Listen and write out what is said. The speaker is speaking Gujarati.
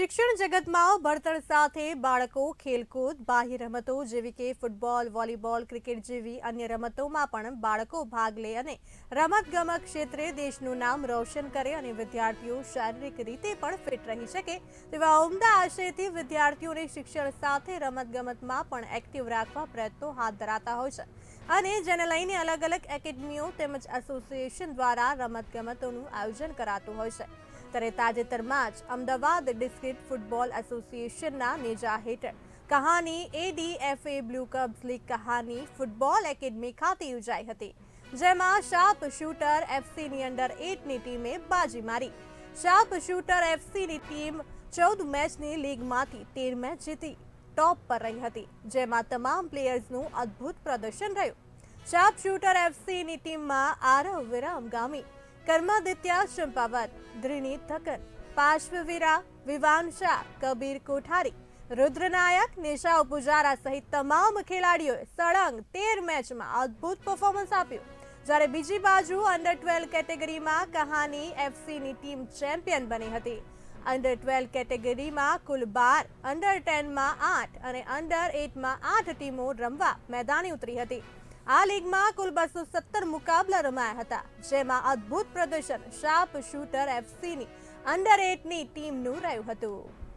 શિક્ષણ જગતમાં ભણતર સાથે બાળકો, ખેલકૂદ, બાહ્ય રમતો જેવી કે ફૂટબોલ, વોલીબોલ, ક્રિકેટ જેવી અન્ય રમતોમાં પણ બાળકો ભાગ લે અને રમતગમત ક્ષેત્રે દેશનું નામ રોશન કરે અને વિદ્યાર્થીઓ શારીરિક રીતે પણ ફિટ રહી શકે તેવા ઉમદા આશયથી વિદ્યાર્થીઓને શિક્ષણ સાથે રમતગમતમાં પણ એક્ટિવ રાખવા પ્રયત્નો હાથ ધરાતા હોય છે. અને જેને લઈને અલગ અલગ એકેડમીઓ તેમજ એસોસિએશન દ્વારા રમતગમતોનું આયોજન કરાતું હોય છે. ત્યારે તાજેતરમાં જ અમદાવાદ ડિસ્ટ્રિક્ટ ફૂટબોલ એસોસિએશનના નેજા હેઠળ. Kahani ADFA blue cubs league Kahani football academy ખાતે યોજાઈ હતી. જેમાં શાર્પ શૂટર એફસીની અંડર એટની ટીમે બાજી મારી. શાર્પ શૂટર એફસીની ટીમ ચૌદ મેચની લીગમાંથી તેર મેચ જીતી, ટોપ પર રહી હતી, જેમાં તમામ પ્લેયર્સનું અદ્ભુત પ્રદર્શન રહ્યું. શાર્પ શૂટર એફસીની ટીમમાં આરવ વિરામ ગામી કર્માદિત્ય ચંપાવત ધ્રિની થકન પાર્શ્વવીરા વિવાન શાહ કબીર કોઠારી, રુદ્રનાયક નિશાઓ પુજારા સહિત તમામ ખેલાડીઓએ સળંગ તેર મેચમાં અદ્ભુત પરફોર્મન્સ આપ્યું. જ્યારે બીજી બાજુ અંડર ટ્વેલ્વ કેટેગરીમાં કહાની એફસીની ટીમ ચેમ્પિયન બની હતી. અંડર ટ્વેલ્વ કેટેગરીમાં કુલ બાર અંડર ટેનમાં આઠ અને અંડર એટમાં આઠ ટીમો રમવા મેદાને ઉતરી હતી. આ લીગમાં કુલ બસો સત્તર મુકાબલા રમાયા હતા, જેમાં અદ્ભુત પ્રદર્શન શાર્પ શૂટર એફસીની અંડર એટની ટીમનું રહ્યું હતું.